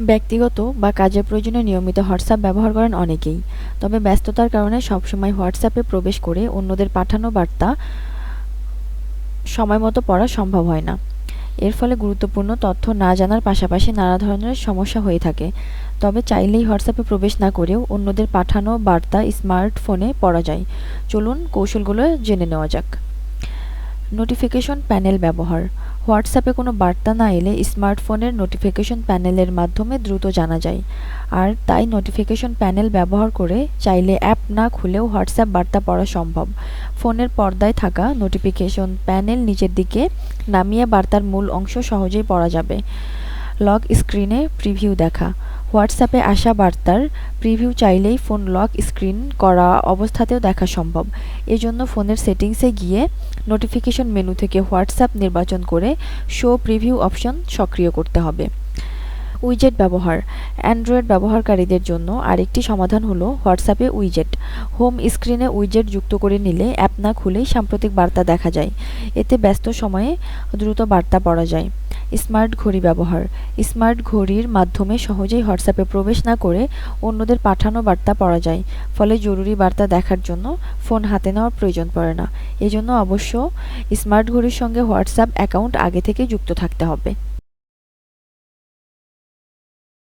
ব্যক্তিগত বা কাজের প্রয়োজনে নিয়মিত হোয়াটসঅ্যাপ ব্যবহার করেন অনেকেই। তবে ব্যস্ততার কারণে সবসময় হোয়াটসঅ্যাপে প্রবেশ করে অন্যদের পাঠানো বার্তা সময় মতো পড়া সম্ভব হয় না। এর ফলে গুরুত্বপূর্ণ তথ্য না জানার পাশাপাশি নানা ধরনের সমস্যা হয়ে থাকে। তবে চাইলেই হোয়াটসঅ্যাপে প্রবেশ না করেও অন্যদের পাঠানো বার্তা স্মার্টফোনে পড়া যায়। চলুন কৌশলগুলো জেনে নেওয়া যাক। নোটিফিকেশন প্যানেল ব্যবহার। হোয়াটসঅ্যাপে কোনো বার্তা না এলে স্মার্টফোনের নোটিফিকেশন প্যানেলের মাধ্যমে দ্রুত জানা যায়। আর তাই নোটিফিকেশন প্যানেল ব্যবহার করে চাইলে অ্যাপ না খুলেও হোয়াটসঅ্যাপ বার্তা পড়া সম্ভব। ফোনের পর্দায় থাকা নোটিফিকেশন প্যানেল নিচের দিকে নামিয়ে বার্তার মূল অংশ সহজেই পড়া যাবে। লক স্ক্রিনে প্রিভিউ দেখা। হোয়াটসঅ্যাপে আসা বার্তার প্রিভিউ চাইলেই ফোন লক স্ক্রিন করা অবস্থাতেও দেখা সম্ভব। এজন্য ফোনের সেটিংসে গিয়ে নোটিফিকেশন মেনু থেকে হোয়াটসঅ্যাপ নির্বাচন করে শো প্রিভিউ অপশন সক্রিয় করতে হবে। উইজেট ব্যবহার। অ্যান্ড্রয়েড ব্যবহারকারীদের জন্য আরেকটি সমাধান হলো হোয়াটসঅ্যাপে উইজেট। হোম স্ক্রিনে উইজেট যুক্ত করে নিলে অ্যাপ না খুলেই সাম্প্রতিক বার্তা দেখা যায়। এতে ব্যস্ত সময়ে দ্রুত বার্তা পড়া যায়। স্মার্ট ঘড়ি ব্যবহার। স্মার্ট ঘড়ির মাধ্যমে সহজেই হোয়াটসঅ্যাপে প্রবেশ না করে অন্যদের পাঠানো বার্তা পড়া যায়। ফলে জরুরি বার্তা দেখার জন্য ফোন হাতে নেওয়ার প্রয়োজন পড়ে না। এজন্য অবশ্য স্মার্ট ঘড়ির সঙ্গে হোয়াটসঅ্যাপ অ্যাকাউন্ট আগে থেকে যুক্ত থাকতে হবে।